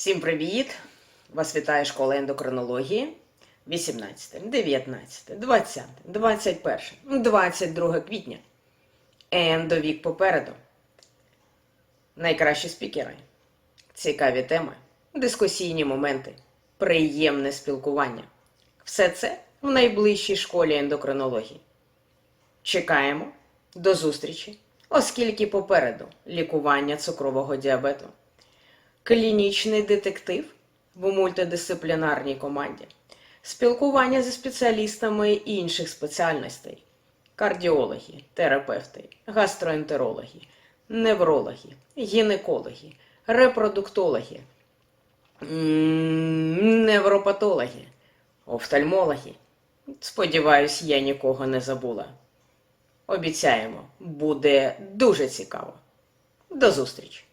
Всім привіт! Вас вітає школа ендокринології. 18, 19, 20, 21, 22 квітня. Ендовік попереду. Найкращі спікери. Цікаві теми, дискусійні моменти, приємне спілкування. Все це в найближчій школі ендокринології. Чекаємо до зустрічі, оскільки попереду лікування цукрового діабету клінічний детектив в мультидисциплінарній команді, спілкування зі спеціалістами інших спеціальностей, кардіологи, терапевти, гастроентерологи, неврологи, гінекологи, репродуктологи, невропатологи, офтальмологи. Сподіваюсь, я нікого не забула. Обіцяємо, буде дуже цікаво. До зустрічі!